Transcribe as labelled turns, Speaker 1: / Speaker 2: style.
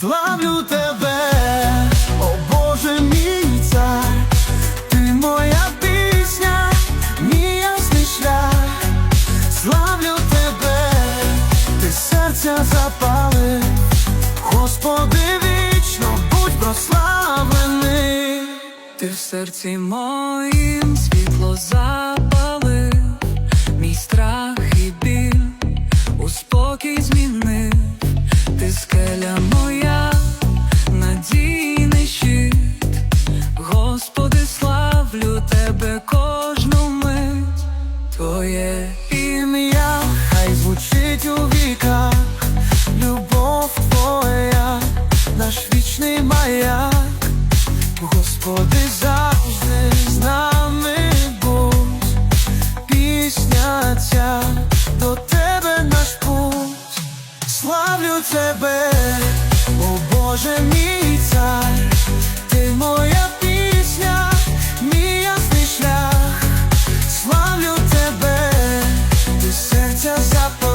Speaker 1: Славлю тебе, о Боже мій цар, ти моя пісня, мій ясний шлях, славлю тебе, ти серця запалив, Господи, вічно будь прославлений.
Speaker 2: Ти в серці моїм світло кожну мить, Твоє
Speaker 1: Ім'я хай звучить у віках, любов твоя, наш вічний маяк, Господи, завжди з нами будь, пісня ця до тебе наш путь, славлю тебе, о Боже мій. Just up.